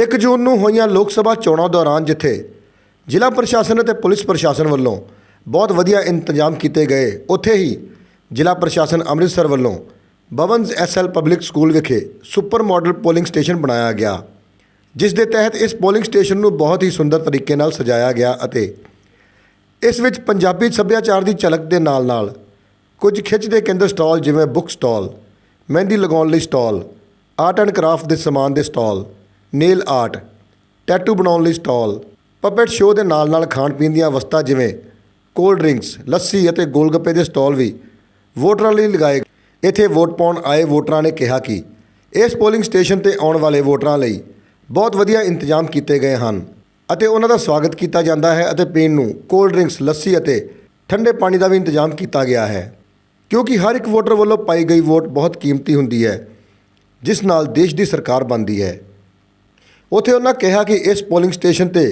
1 ਜੂਨ ਨੂੰ ਹੋਈਆਂ ਲੋਕ ਸਭਾ ਚੋਣਾਂ ਦੌਰਾਨ ਜਿੱਥੇ ਜ਼ਿਲ੍ਹਾ ਪ੍ਰਸ਼ਾਸਨ ਅਤੇ ਪੁਲਿਸ ਪ੍ਰਸ਼ਾਸਨ ਵੱਲੋਂ ਬਹੁਤ ਵਧੀਆ ਇੰਤਜ਼ਾਮ ਕੀਤੇ ਗਏ, ਉੱਥੇ ਹੀ ਜ਼ਿਲ੍ਹਾ ਪ੍ਰਸ਼ਾਸਨ ਅੰਮ੍ਰਿਤਸਰ ਵੱਲੋਂ ਬਵਨਸ ਐਸਐਲ ਪਬਲਿਕ ਸਕੂਲ ਵਿਖੇ ਸੁਪਰ ਮਾਡਲ ਪੋਲਿੰਗ ਸਟੇਸ਼ਨ ਬਣਾਇਆ ਗਿਆ, ਜਿਸ ਦੇ ਤਹਿਤ ਇਸ ਪੋਲਿੰਗ ਸਟੇਸ਼ਨ ਨੂੰ ਬਹੁਤ ਹੀ ਸੁੰਦਰ ਤਰੀਕੇ ਨਾਲ ਸਜਾਇਆ ਗਿਆ ਅਤੇ ਇਸ ਵਿੱਚ ਪੰਜਾਬੀ ਸੱਭਿਆਚਾਰ ਦੀ ਝਲਕ ਦੇ ਨਾਲ-ਨਾਲ ਕੁਝ ਖਿੱਚ ਦੇ ਕੇਂਦਰ ਸਟਾਲ ਜਿਵੇਂ ਬੁੱਕ ਸਟਾਲ, ਮਹਿੰਦੀ ਲਗਾਉਣ ਲਈ ਸਟਾਲ, ਆਰਟ ਐਂਡ ਕਰਾਫਟ ਦੇ ਸਮਾਨ ਦੇ ਸਟਾਲ ਨੇਲ ਆਰਟ, ਟੈਟੂ ਬਣਾਉਣ ਲਈ ਸਟਾਲ ਪਪੇਟ ਸ਼ੋਅ ਦੇ ਨਾਲ-ਨਾਲ ਖਾਣ ਪੀਣ ਦੀਆਂ ਵਸਤਾਂ ਜਿਵੇਂ ਕੋਲਡ ਡਰਿੰਕਸ ਲੱਸੀ ਅਤੇ ਗੋਲਗੱਪੇ ਦੇ ਸਟਾਲ ਵੀ ਵੋਟਰਾਂ ਲਈ ਲਗਾਏ ਇੱਥੇ ਵੋਟ ਪਾਉਣ ਆਏ ਵੋਟਰਾਂ ਨੇ ਕਿਹਾ ਕਿ ਇਸ ਪੋਲਿੰਗ ਸਟੇਸ਼ਨ ਤੇ ਆਉਣ ਵਾਲੇ ਵੋਟਰਾਂ ਲਈ ਬਹੁਤ ਵਧੀਆ ਇੰਤਜ਼ਾਮ ਕੀਤੇ ਗਏ ਹਨ ਅਤੇ ਉਹਨਾਂ ਦਾ ਸਵਾਗਤ ਕੀਤਾ ਜਾਂਦਾ ਹੈ ਅਤੇ ਪੀਣ ਨੂੰ ਕੋਲਡ ਡਰਿੰਕਸ ਲੱਸੀ ਅਤੇ ਠੰਡੇ ਪਾਣੀ ਦਾ ਵੀ ਇੰਤਜ਼ਾਮ ਕੀਤਾ ਗਿਆ ਹੈ। ਕਿਉਂਕਿ ਹਰ ਇੱਕ ਵੋਟਰ ਵੱਲੋਂ ਪਾਈ ਗਈ ਵੋਟ ਬਹੁਤ ਕੀਮਤੀ ਹੁੰਦੀ ਹੈ, ਜਿਸ ਨਾਲ ਦੇਸ਼ ਦੀ ਸਰਕਾਰ ਬਣਦੀ ਹੈ। ਉੱਥੇ ਉਹਨਾਂ ਕਿਹਾ ਕਿ ਇਸ ਪੋਲਿੰਗ ਸਟੇਸ਼ਨ ਤੇ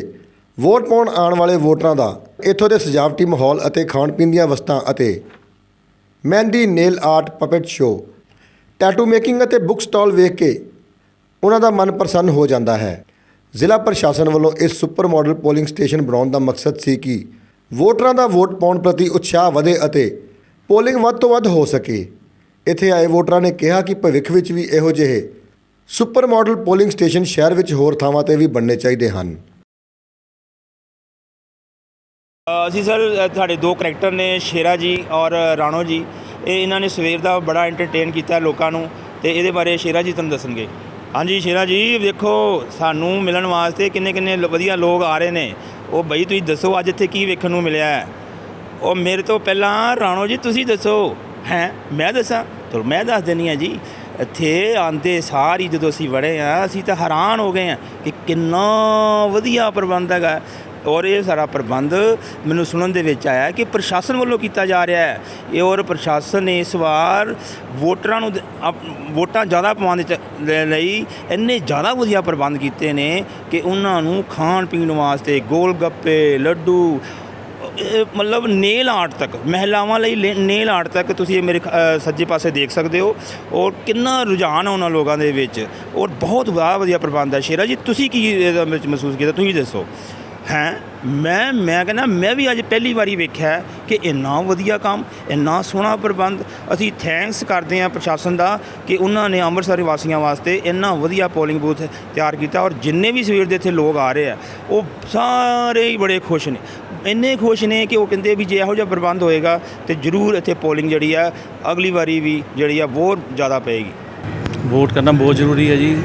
ਵੋਟ ਪਾਉਣ ਆਉਣ ਵਾਲੇ ਵੋਟਰਾਂ ਦਾ ਇੱਥੋਂ ਦੇ ਸਜਾਵਟੀ ਮਾਹੌਲ ਅਤੇ ਖਾਣ ਪੀਣ ਦੀਆਂ ਵਸਤਾਂ ਅਤੇ mehndi, nail art puppet show tattoo making ਅਤੇ ਬੁੱਕ ਸਟਾਲ ਵੇਖ ਕੇ ਉਹਨਾਂ ਦਾ ਮਨ ਪ੍ਰਸੰਨ ਹੋ ਜਾਂਦਾ ਹੈ। ਜ਼ਿਲ੍ਹਾ ਪ੍ਰਸ਼ਾਸਨ ਵੱਲੋਂ ਇਸ ਸੁਪਰ ਮਾਡਲ ਪੋਲਿੰਗ ਸਟੇਸ਼ਨ ਬਣਾਉਣ ਦਾ ਮਕਸਦ ਸੀ ਕਿ ਵੋਟਰਾਂ ਦਾ ਵੋਟ ਪਾਉਣ ਪ੍ਰਤੀ ਉਤਸ਼ਾਹ ਵਧੇ ਅਤੇ ਪੋਲਿੰਗ ਵੱਧ ਤੋਂ ਵੱਧ ਹੋ ਸਕੇ। ਇੱਥੇ ਆਏ ਵੋਟਰਾਂ ਨੇ ਕਿਹਾ ਕਿ ਭਵਿੱਖ ਵਿੱਚ ਵੀ ਇਹੋ ਜਿਹੇ ਸੁਪਰ ਮਾਡਲ ਪੋਲਿੰਗ ਸਟੇਸ਼ਨ ਸ਼ਹਿਰ ਵਿੱਚ ਹੋਰ ਥਾਵਾਂ ਤੇ ਵੀ ਬਣਨੇ ਚਾਹੀਦੇ ਹਨ। ਅਸੀਂ ਸਰ ਅ, ਤੁਹਾਡੇ ਦੋ ਕਰੈਕਟਰ ਨੇ ਸ਼ੇਰਾ ਜੀ ਔਰ ਰਾਣੋ ਜੀ। ਇਹ ਇਹਨਾਂ ਨੇ ਸਵੇਰ ਦਾ ਬੜਾ ਐਂਟਰਟੇਨ ਕੀਤਾ ਲੋਕਾਂ ਨੂੰ ਤੇ ਇਹਦੇ ਬਾਰੇ ਸ਼ੇਰਾ ਜੀ ਤੁਹਾਨੂੰ ਦੱਸਣਗੇ। ਹਾਂਜੀ ਸ਼ੇਰਾ ਜੀ ਵੇਖੋ ਸਾਨੂੰ ਮਿਲਣ ਵਾਸਤੇ ਕਿੰਨੇ ਕਿੰਨੇ ਵਧੀਆ ਲੋਕ ਆ ਰਹੇ ਨੇ। ਉਹ ਬਈ ਤੁਸੀਂ ਦੱਸੋ ਅੱਜ ਇੱਥੇ ਕੀ ਵੇਖਣ ਨੂੰ ਮਿਲਿਆ ਹੈ। ਉਹ ਮੇਰੇ ਤੋਂ ਪਹਿਲਾਂ ਰਾਣੋ ਜੀ ਤੁਸੀਂ ਦੱਸੋ। ਹੈ ਮੈਂ ਦੱਸਾਂ? ਤੁਹਾਨੂੰ ਮੈਂ ਦੱਸ ਦਿੰਦੀ ਆ ਜੀ। ਇੱਥੇ ਆਂਦੇ ਹੀ ਜਦੋਂ ਅਸੀਂ ਵੜੇ ਆ, ਅਸੀਂ ਤਾਂ ਹੈਰਾਨ ਹੋ ਗਏ ਆ ਕਿ ਕਿੰਨਾ ਵਧੀਆ ਪ੍ਰਬੰਧ ਹੈਗਾ। ਔਰ ਇਹ ਸਾਰਾ ਪ੍ਰਬੰਧ ਮੈਨੂੰ ਸੁਣਨ ਦੇ ਵਿੱਚ ਆਇਆ ਕਿ ਪ੍ਰਸ਼ਾਸਨ ਵੱਲੋਂ ਕੀਤਾ ਜਾ ਰਿਹਾ ਹੈ। ਇਹ ਔਰ ਪ੍ਰਸ਼ਾਸਨ ਨੇ ਇਸ ਵਾਰ ਵੋਟਰਾਂ ਨੂੰ ਅਪ- ਵੋਟਾਂ ਜ਼ਿਆਦਾ ਪਵਾਉਣ ਦੇ ਲਈ ਇੰਨੇ ਜ਼ਿਆਦਾ ਵਧੀਆ ਪ੍ਰਬੰਧ ਕੀਤੇ ਨੇ ਕਿ ਉਹਨਾਂ ਨੂੰ ਖਾਣ ਪੀਣ ਵਾਸਤੇ ਗੋਲ ਗੱਪੇ ਲੱਡੂ ਮਤਲਬ ਨੇਲ ਆਰਟ ਤੱਕ, ਮਹਿਲਾਵਾਂ ਲਈ ਲੇ- ਨੇਲ ਆਰਟ ਤੱਕ ਤੁਸੀਂ ਇਹ ਮੇਰੇ ਸੱਜੇ ਪਾਸੇ ਦੇਖ ਸਕਦੇ ਹੋ। ਔਰ ਕਿੰਨਾ ਰੁਝਾਨ ਆ ਉਹਨਾਂ ਲੋਕਾਂ ਦੇ ਵਿੱਚ। ਔਰ ਬਹੁਤ ਵਧੀਆ ਵਧੀਆ ਪ੍ਰਬੰਧ ਹੈ ਸ਼ੇਰਾ ਜੀ, ਤੁਸੀਂ ਕੀ ਇਹਦੇ ਵਿੱਚ ਮਹਿਸੂਸ ਕੀਤਾ? ਤੁਸੀਂ ਦੱਸੋ। ਹੈ? ਮੈਂ ਮੈਂ ਕਹਿੰਦਾ, ਮੈਂ ਵੀ ਅੱਜ ਪਹਿਲੀ ਵਾਰੀ ਵੇਖਿਆ ਕਿ ਇੰਨਾ ਵਧੀਆ ਕੰਮ, ਇੰਨਾ ਸੋਹਣਾ ਪ੍ਰਬੰਧ। ਅਸੀਂ ਥੈਂਕਸ ਕਰਦੇ ਹਾਂ ਪ੍ਰਸ਼ਾਸਨ ਦਾ ਕਿ ਉਹਨਾਂ ਨੇ ਅੰਮ੍ਰਿਤਸਰ ਵਾਸੀਆਂ ਵਾਸਤੇ ਇੰਨਾ ਵਧੀਆ ਪੋਲਿੰਗ ਬੂਥ ਤਿਆਰ ਕੀਤਾ। ਔਰ ਜਿੰਨੇ ਵੀ ਸਵੇਰ ਦੇ ਇੱਥੇ ਲੋਕ ਆ ਰਹੇ ਆ, ਉਹ ਸਾਰੇ ਹੀ ਬੜੇ ਖੁਸ਼ ਨੇ। ਇੰਨੇ ਖੁਸ਼ ਨੇ ਕਿ ਉਹ ਕਹਿੰਦੇ ਵੀ ਜੇ ਇਹੋ ਜਿਹਾ ਪ੍ਰਬੰਧ ਹੋਏਗਾ ਤੇ ਜ਼ਰੂਰ ਇੱਥੇ ਪੋਲਿੰਗ ਜਿਹੜੀ ਆ, ਅਗਲੀ ਵਾਰੀ ਵੀ ਜਿਹੜੀ ਆ ਬਹੁਤ ਜ਼ਿਆਦਾ ਪਏਗੀ। ਵੋਟ ਕਰਨਾ ਬਹੁਤ ਜ਼ਰੂਰੀ ਹੈ ਜੀ।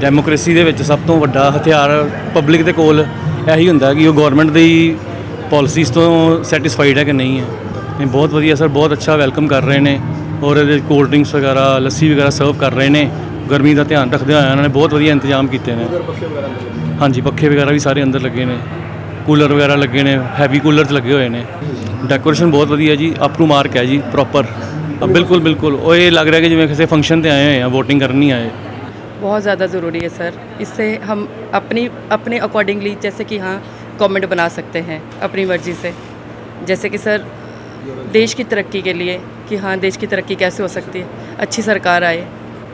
ਡੈਮੋਕ੍ਰੇਸੀ ਦੇ ਵਿੱਚ ਸਭ ਤੋਂ ਵੱਡਾ ਹਥਿਆਰ ਪਬਲਿਕ ਦੇ ਕੋਲ ਇਹੀ ਹੁੰਦਾ ਕਿ ਉਹ ਗਵਰਨਮੈਂਟ ਦੀ ਪਾਲਿਸੀਜ਼ ਤੋਂ ਸੈਟੀਸਫਾਈਡ ਹੈ ਕਿ ਨਹੀਂ ਹੈ। ਨਹੀਂ ਬਹੁਤ ਵਧੀਆ ਸਰ ਬਹੁਤ ਅੱਛਾ ਵੈਲਕਮ ਕਰ ਰਹੇ ਨੇ ਔਰ ਇਹਦੇ ਕੋਲਡ ਡਰਿੰਕਸ ਵਗੈਰਾ, ਲੱਸੀ ਵਗੈਰਾ ਸਰਵ ਕਰ ਰਹੇ ਨੇ। ਗਰਮੀ ਦਾ ਧਿਆਨ ਰੱਖਦੇ ਹੋਏ ਉਹਨਾਂ ਨੇ ਬਹੁਤ ਵਧੀਆ ਇੰਤਜ਼ਾਮ ਕੀਤੇ ਨੇ। ਹਾਂਜੀ, ਪੱਖੇ ਵਗੈਰਾ ਵੀ ਸਾਰੇ ਅੰਦਰ ਲੱਗੇ ਨੇ। ਕੂਲਰ ਵਗੈਰਾ ਲੱਗੇ ਨੇ ਹੈਵੀ ਕੂਲਰਸ ਲੱਗੇ ਹੋਏ ਨੇ। ਡੈਕੋਰੇਸ਼ਨ ਬਹੁਤ ਵਧੀਆ ਜੀ ਅਪ ਟੂ ਮਾਰਕ ਹੈ ਜੀ ਪ੍ਰੋਪਰ बिल्कुल ਬਿਲਕੁਲ ਉਹ ਇਹ ਲੱਗ ਰਿਹਾ ਕਿ ਜਿਵੇਂ ਕਿਸੇ फ़ंक्शन ਤੇ आए ਹੋਏ ਆ वोटिंग करनी आए बहुत ज़्यादा ज़रूरी है सर इससे हम अपनी अपने अकॉर्डिंगली जैसे कि हाँ गवर्नमेंट बना सकते हैं अपनी मर्ज़ी से जैसे कि सर देश की तरक्की के लिए कि हाँ देश की तरक्की कैसे हो सकती है अच्छी सरकार आए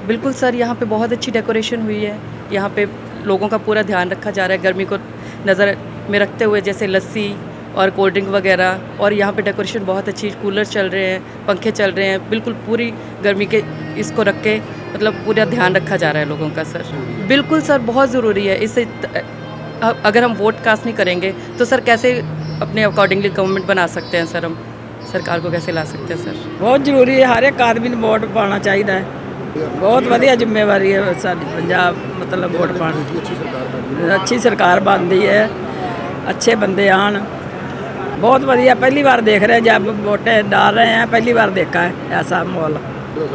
बिल्कुल सर यहाँ पे बहुत अच्छी डेकोरेशन हुई है यहाँ पे लोगों का पूरा ध्यान रखा जा रहा है गर्मी को नज़र में रखते हुए जैसे लस्सी और कोल्ड ड्रिंक वगैरह और यहाँ पे डेकोरेशन बहुत अच्छी कूलर चल रहे हैं पंखे चल रहे हैं बिल्कुल पूरी गर्मी के इसको रख के मतलब पूरा ध्यान रखा जा रहा है लोगों का सर बिल्कुल सर बहुत ज़रूरी है इससे त- अ- अगर हम वोट कास्ट नहीं करेंगे तो सर कैसे अपने अकॉर्डिंगली गवर्नमेंट बना सकते हैं सर हम सरकार को कैसे ला सकते हैं सर ਬਹੁਤ ਜ਼ਰੂਰੀ ਹੈ ਹਰ ਇੱਕ ਆਦਮੀ ਨੂੰ ਵੋਟ ਪਾਉਣਾ ਚਾਹੀਦਾ ਹੈ ਬਹੁਤ ਵਧੀਆ ਜ਼ਿੰਮੇਵਾਰੀ ਹੈ ਸਾਡੀ ਪੰਜਾਬ ਮਤਲਬ ਵੋਟ ਪਾਉਣ ਦੀ ਅੱਛੀ ਸਰਕਾਰ ਬਣਦੀ ਹੈ ਅੱਛੇ ਬੰਦੇ ਆਣ ਬਹੁਤ ਵਧੀਆ, ਪਹਿਲੀ ਵਾਰ ਦੇਖ ਰਹੇ, ਜਬ ਵੋਟੇ ਡਾਲ ਰਹੇ हैं ਪਹਿਲੀ ਵਾਰ ਦੇਖਾ ਹੈ, ਐਸਾ ਮਾਹੌਲ।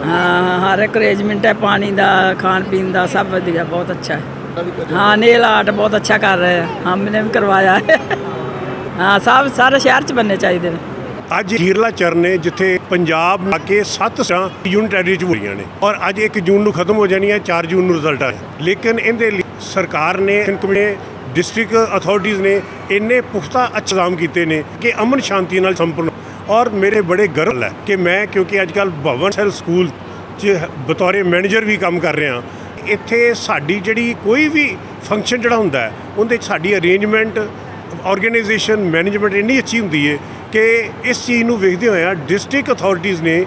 ਹਾਂ, ਹਰ ਇੱਕ ਅਰੇਂਜਮੈਂਟ ਹੈ, ਪਾਣੀ ਦਾ, ਖਾਣ ਪੀਣ ਦਾ, ਸਭ ਵਧੀਆ, ਬਹੁਤ ਅੱਛਾ ਹੈ। ਹਾਂ ਨੇਲ ਆਰਟ ਬਹੁਤ ਅੱਛਾ ਕਰ ਰਹੇ ਹੈ ਹਮਨੇ ਵੀ ਕਰਵਾਇਆ ਹੈ। ਹਾਂ, ਸਭ, ਸਾਰੇ ਸ਼ਹਿਰ ਚ ਬੰਨੇ ਚਾਹੀਦੇ ਨੇ। ਅੱਜ ਹੀਰਲਾ ਚਰਨ ਨੇ, ਜਿੱਥੇ ਪੰਜਾਬ ਆ ਕੇ 7 ਸਾਂ ਯੂਨਿਟ ਐਡਰੀ ਚ ਹੋ ਨੇ, ਔਰ ਅੱਜ 1 ਜੂਨ ਨੂੰ ਖਤਮ ਹੋ ਜਾਣੀ ਹੈ 4 ਜੂਨ ਨੂੰ ਰਿਜ਼ਲਟ ਆ। ਲੇਕਿਨ ਇਹਦੇ ਲਈ ਸਰਕਾਰ ਨੇ ਕਮੇਟੀ ਡਿਸਟ੍ਰਿਕਟ ਅਥਾਰਟੀਆਂ ਨੇ ਇੰਨੇ ਪੁਖਤਾ ਇੰਤਜ਼ਾਮ ਕੀਤੇ ਨੇ ਕਿ ਅਮਨ ਸ਼ਾਂਤੀ ਨਾਲ ਸੰਪੂਰਨ ਔਰ ਮੇਰੇ ਬੜੇ ਗਰਵ ਹੈ ਕਿ ਮੈਂ, ਕਿਉਂਕਿ ਅੱਜ ਕੱਲ ਭਵਨ ਸੈਲ ਸਕੂਲ 'ਚ ਬਤੌਰੇ ਮੈਨੇਜਰ ਵੀ ਕੰਮ ਕਰ ਰਿਹਾ, ਇੱਥੇ ਸਾਡੀ ਜਿਹੜੀ ਕੋਈ ਵੀ ਫੰਕਸ਼ਨ ਜਿਹੜਾ ਹੁੰਦਾ ਉਹਦੇ 'ਚ ਸਾਡੀ ਅਰੇਂਜਮੈਂਟ ਆਰਗੇਨਾਈਜੇਸ਼ਨ ਮੈਨੇਜਮੈਂਟ ਇੰਨੀ ਅੱਛੀ ਹੁੰਦੀ ਹੈ ਕਿ ਇਸ ਚੀਜ਼ ਨੂੰ ਵੇਖਦੇ ਹੋਇਆ ਡਿਸਟ੍ਰਿਕਟ ਅਥਾਰਟੀਆਂ ਨੇ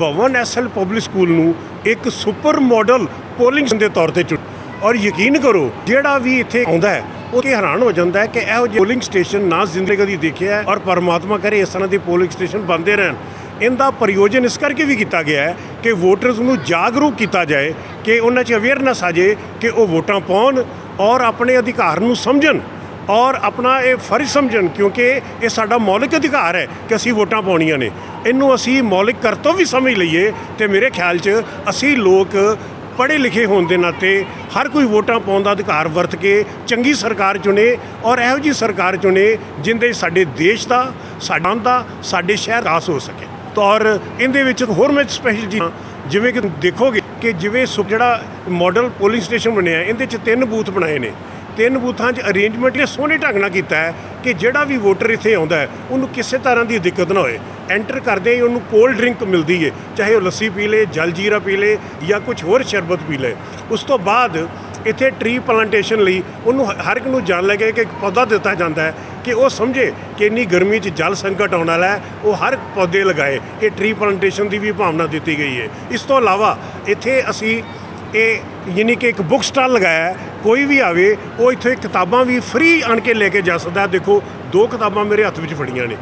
ਭਵਨ ਐਸਐਲ ਪਬਲਿਕ ਸਕੂਲ ਨੂੰ ਇੱਕ ਸੁਪਰ ਮਾਡਲ ਪੋਲਿੰਗ ਦੇ ਤੌਰ ਤੇ ਚੁਣ ਔਰ ਯਕੀਨ ਕਰੋ, ਜਿਹੜਾ ਵੀ ਇੱਥੇ ਆਉਂਦਾ ਹੈ ਉਹ ਕਿ ਹੈਰਾਨ ਹੋ ਜਾਂਦਾ ਹੈ ਕਿ ਇਹੋ ਜਿਹੇ ਪੋਲਿੰਗ ਸਟੇਸ਼ਨ ਨਾ ਜ਼ਿੰਦਗੀ ਦੀ ਦੇਖਿਆ ਔਰ ਪਰਮਾਤਮਾ ਕਰੇ ਇਸ ਤਰ੍ਹਾਂ ਦੇ ਪੋਲਿੰਗ ਸਟੇਸ਼ਨ ਬਣਦੇ ਰਹਿਣ। ਇਹਦਾ ਪ੍ਰਯੋਜਨ ਇਸ ਕਰਕੇ ਵੀ ਕੀਤਾ ਗਿਆ ਹੈ ਕਿ ਵੋਟਰਸ ਨੂੰ ਜਾਗਰੂਕ ਕੀਤਾ ਜਾਏ, ਕਿ ਉਹਨਾਂ 'ਚ ਅਵੇਅਰਨੈਸ ਆ ਜਾਏ ਕਿ ਉਹ ਵੋਟਾਂ ਪਾਉਣ ਔਰ ਆਪਣੇ ਅਧਿਕਾਰ ਨੂੰ ਸਮਝਣ ਔਰ ਆਪਣਾ ਇਹ ਫਰਜ਼ ਸਮਝਣ, ਕਿਉਂਕਿ ਇਹ ਸਾਡਾ ਮੌਲਿਕ ਅਧਿਕਾਰ ਹੈ ਕਿ ਅਸੀਂ ਵੋਟਾਂ ਪਾਉਣੀਆਂ ਨੇ। ਇਹਨੂੰ ਅਸੀਂ ਮੌਲਿਕ ਕਰਤੱਵ ਵੀ ਸਮਝ ਲਈਏ ਤੇ ਮੇਰੇ ਖਿਆਲ 'ਚ ਅਸੀਂ ਲੋਕ ਪੜ੍ਹੇ ਲਿਖੇ ਹੋਣ ਦੇ ਨਾਤੇ ਹਰ ਕੋਈ ਵੋਟਾਂ ਪਾਉਣ ਦਾ ਅਧਿਕਾਰ ਵਰਤ ਕੇ ਚੰਗੀ ਸਰਕਾਰ ਚੁਣੇ ਔਰ ਇਹੋ ਜੀ ਸਰਕਾਰ ਚੁਣੇ ਜਿੰਦੇ ਸਾਡੇ ਦੇਸ਼ ਦਾ, ਸਾਡਾ ਦਾ, ਸਾਡੇ ਸ਼ਹਿਰ ਦਾ ਹੋ ਸਕੇ। ਤਾਂ ਔਰ ਇਹਦੇ ਵਿੱਚ ਹੋਰ ਮੈਂ ਸਪੈਸ਼ਲ ਜੀ ਜਿਵੇਂ ਕਿ ਦੇਖੋਗੇ ਕਿ ਜਿਵੇਂ ਸੁ- ਜਿਹੜਾ ਮਾਡਲ ਪੋਲਿੰਗ ਸਟੇਸ਼ਨ ਬਣਿਆ, ਇਹਦੇ 'ਚ ਤਿੰਨ ਬੂਥ ਬਣਾਏ ਨੇ। ਤਿੰਨ ਬੂਥਾਂ 'ਚ ਅਰੇਂਜਮੈਂਟ ਇਹ ਸੋਹਣੇ ਢੰਗ ਨਾਲ ਕੀਤਾ ਹੈ। ਕਿ ਜਿਹੜਾ ਵੀ ਵੋਟਰ ਇੱਥੇ ਆਉਂਦਾ ਹੈ, ਉਹਨੂੰ ਕਿਸੇ ਤਰ੍ਹਾਂ ਦੀ ਦਿੱਕਤ ਨਾ ਹੋਏ। ਐਂਟਰ ਕਰਦੇ ਹੀ ਉਹਨੂੰ ਕੋਲਡ ਡਰਿੰਕ ਮਿਲਦੀ ਹੈ ਚਾਹੇ ਉਹ ਲੱਸੀ ਪੀ ਲੇ, ਜਲ ਜੀਰਾ ਪੀ ਲੇ, ਜਾਂ ਕੁਝ ਹੋਰ ਸ਼ਰਬਤ ਪੀ ਲੇ। ਉਸ ਤੋਂ ਬਾਅਦ ਇੱਥੇ ਟਰੀ ਪਲਾਂਟੇਸ਼ਨ ਲਈ ਉਹਨੂੰ ਹ- ਹਰ ਇੱਕ ਨੂੰ ਜਾਣ ਲੱਗੇ ਕਿ ਇੱਕ ਪੌਦਾ ਦਿੱਤਾ ਜਾਂਦਾ ਹੈ ਕਿ ਉਹ ਸਮਝੇ ਕਿ ਇੰਨੀ ਗਰਮੀ 'ਚ ਜਲ ਸੰਕਟ ਆਉਣ ਵਾਲਾ ਹੈ, ਉਹ ਹਰ ਪੌਦੇ ਲਗਾਏ। ਇਹ ਟਰੀ ਪਲਾਂਟੇਸ਼ਨ ਦੀ ਵੀ ਭਾਵਨਾ ਦਿੱਤੀ ਗਈ ਹੈ ਇਸ ਤੋਂ ਇਲਾਵਾ ਇੱਥੇ ਅਸੀਂ ਇਹ ਯਾਨੀ ਕਿ ਇੱਕ ਬੁੱਕ ਸਟਾਲ ਲਗਾਇਆ ਕੋਈ ਵੀ ਆਵੇ, ਉਹ ਇੱਥੇ ਕਿਤਾਬਾਂ ਵੀ ਫ੍ਰੀ ਆਣ ਕੇ ਲੈ ਕੇ ਜਾ ਸਕਦਾ। ਦੇਖੋ, ਦੋ ਕਿਤਾਬਾਂ ਮੇਰੇ ਹੱਥ ਵਿੱਚ ਫੜੀਆਂ ਨੇ।